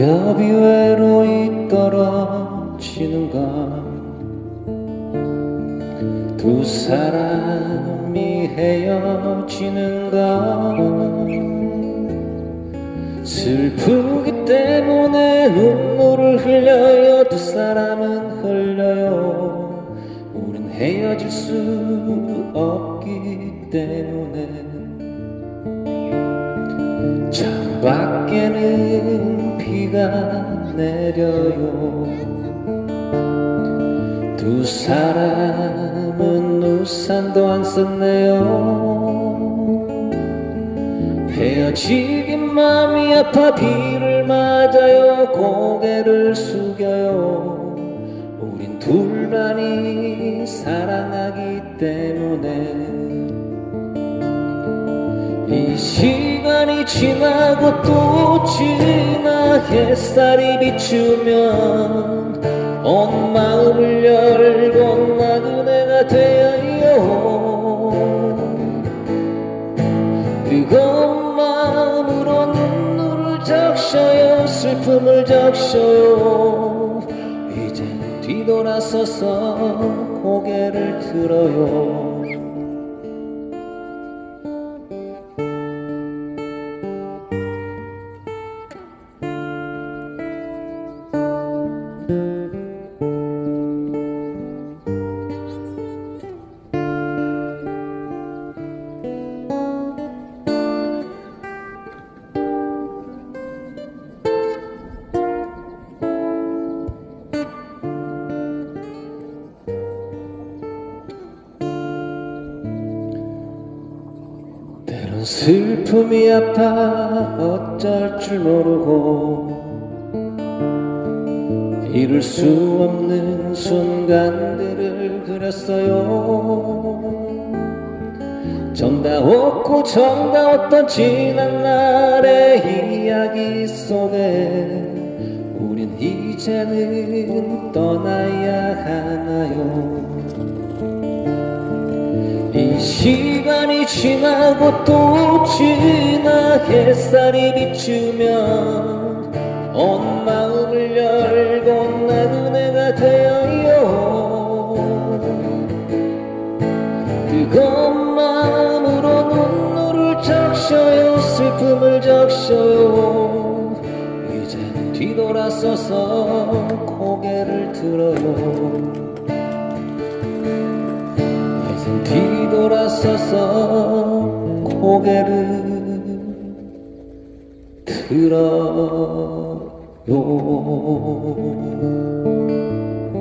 엽이 외로이 떨어지는가? 두 사람이 헤어지는가? 슬프기 때문에 눈물을 흘려요. 두 사람은 흘려요. 우린 헤어질 수 없기 때문에 창밖에는 비가 내려요. 두 사람은 우산도 안 썼네요. 헤어지긴 마음이 아파 비를 맞아요. 고개를 숙여요. 우린 둘만이 사랑하기 때문에 이 시 간이 지나고 또 지나 햇살이 비추면 온 마음을 열고 나그네가 되어요. 뜨거운 마음으로 눈물을 적셔요. 슬픔을 적셔요. 이젠 뒤돌아서서 고개를 들어요 슬픔이 아파 어쩔 줄 모르고 이룰 수 없는 순간들을 그렸어요. 정다 없고 정다 없던 지난 날의 이야기 속에 우린 이제는 떠나야 하나요? 이 시간이 지나고 또 지나 햇살이 비추면 온마 마음으로 눈물을 적셔요 슬픔을 적셔요. 이젠 뒤돌아서서 고개를 들어요. 이젠 뒤돌아서서 고개를 들어요